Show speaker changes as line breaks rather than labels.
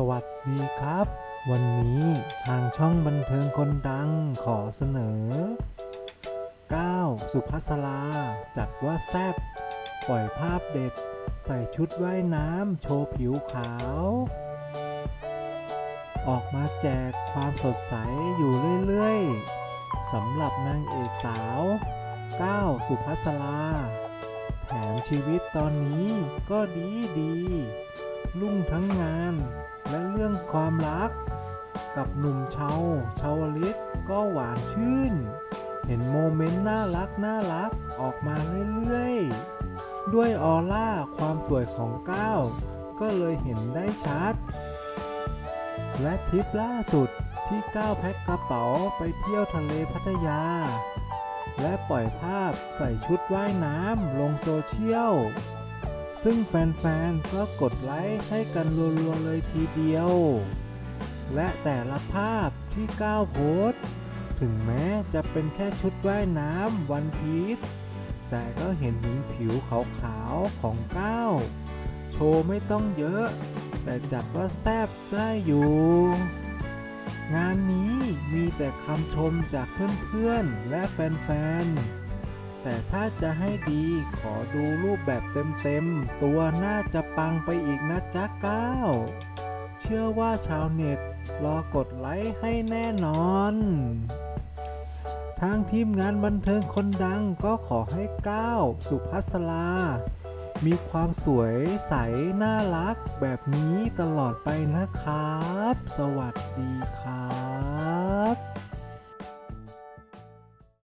สวัสดีครับ วันนี้ทางช่องบันเทิงคนดังขอเสนอ 9 สุภัสราจัดว่าแซบปล่อยภาพเด็ด ใส่ชุดว่ายน้ำโชว์ผิวขาว ออกมาแจกความสดใสอยู่เรื่อยๆสำหรับนางเอกสาว 9 สุภัสราแถมชีวิตตอนนี้ก็ดีดีๆรุ่งทั้งงาน รื่องความรัก กับหนุ่มเชาชาวลิตก็หวานชื่น เห็นโมเมนต์น่ารักน่ารักออกมาเรื่อยๆ ด้วยออร่าความสวยของก้าวก็เลยเห็นได้ชัด และทริปล่าสุดที่ก้าวแพ็คกระเป๋าไปเที่ยวทะเลพัทยา และปล่อยภาพใส่ชุดว่ายน้ำลงโซเชียล ซึ่งแฟนๆ ก็กดไลค์ให้กันรัวๆเลยทีเดียว และแต่ละภาพที่ก้าวโพสถึงแม้จะเป็นแค่ชุดว่ายน้ำวันพีชแต่ก็เห็นถึงผิวขาวๆของก้าวโชว์ไม่ต้องเยอะ แต่จัดว่าแซบได้อยู่ งานนี้มีแต่คำชมจากเพื่อนๆ และแฟนๆ แต่ถ้าจะให้ดีขอดูรูปแบบเต็มๆ ตัวน่าจะปังไปอีกนะจ๊ะก้าวเชื่อว่าชาวเน็ต รอกดไลค์ให้แน่นอน ทางทีมงานบันเทิงคนดังก็ขอให้ก้าวสุภัสรามีความสวยใส น่ารักแบบนี้ตลอดไปนะครับ สวัสดีครับ